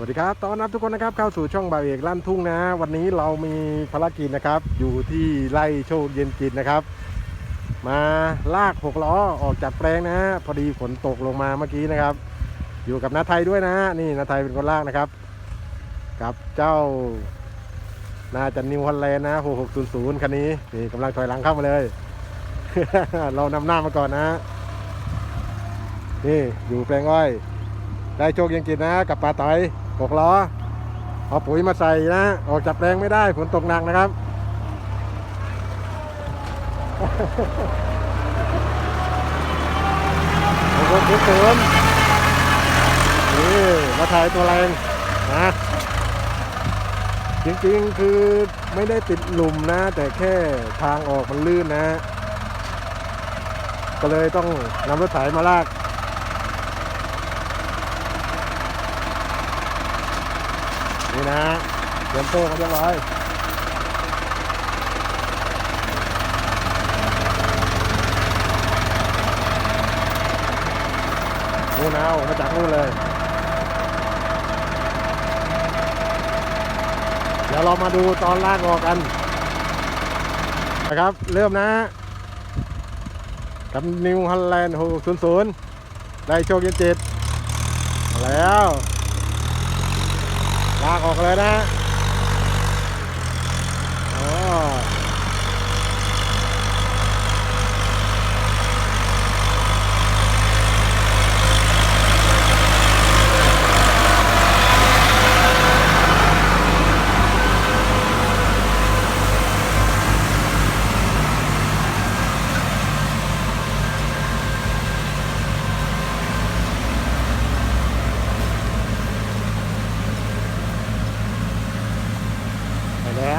สวัสดีครับ ต้อนรับทุกคนนะครับเข้าสู่ช่องบ่าวเอกลั่นทุ่งนะ วันนี้เรามีภารกิจนะครับ อยู่ที่ไร่โชคเย็นจิตนะครับ มาลากหกล้อออกจากแปลงนะ พอดีฝนตกลงมาเมื่อกี้นะครับ อยู่กับนาไทยด้วยนะ นี่นาไทยเป็นคนลากนะครับ กับเจ้าน่าจะนิวฮอลแลนด์นะ6600คันนี้นี่กำลังถอยหลังเข้ามาเลย เรานำหน้ามาก่อนนะ นี่อยู่แปลงอ้อย ได้โชคยังกินนะกับปลาต่อยหกล้อเอาปุ๋ยมาใส่นะ ออกจากแปลงไม่ได้ฝนตกหนักนะครับโอ้โหเสริมนี่มาถ่ายตัวแรงนะจริงๆคือไม่ได้ติดหลุมนะ แต่แค่ทางออกมันลื่นนะ ก็เลยต้องนำรถไถมาลาก นี่นะเตรียมโต้กันเรียบร้อยนู่นเอามาจากนู่นเลย เดี๋ยวเรามาดูตอนลากออกกันนะครับ เริ่มนะกับนิวฮัลแลนด์600ได้โชคเย็นจิตแล้ว ลากออกเลยนะอ๋อ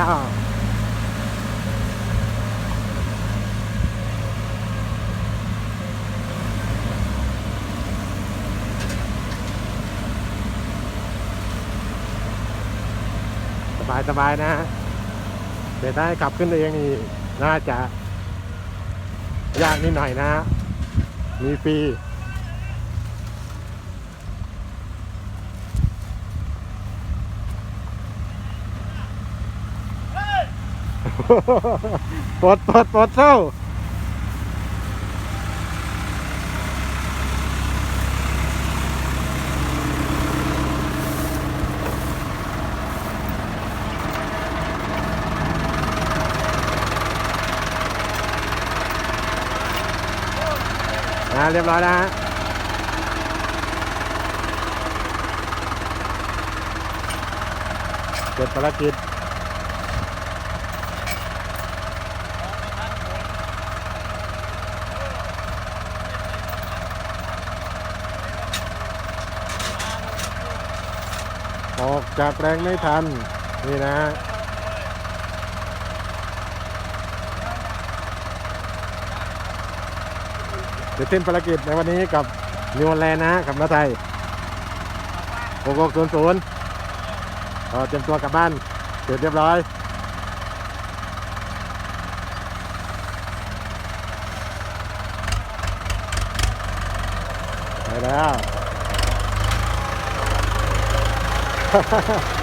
สบายสบายนะ เดี๋ยวได้ขับขึ้นเองนี่น่าจะ ยากนิดหน่อยนะ มีฟรี ปลดปลดปลดเส้านะเรียบร้อยนะฮะเสร็จภารกิจ ออกจากแรงไม่ทัน นี่นะเดี๋ยวสิ้นภารกิจในวันนี้กับนิวแลนด์นะกับนาไทยโกโก้ศูนย์ศูนย์ก็เตรียมตัวกลับบ้าน เสร็จเรียบร้อยไปแล้ว ha ha ha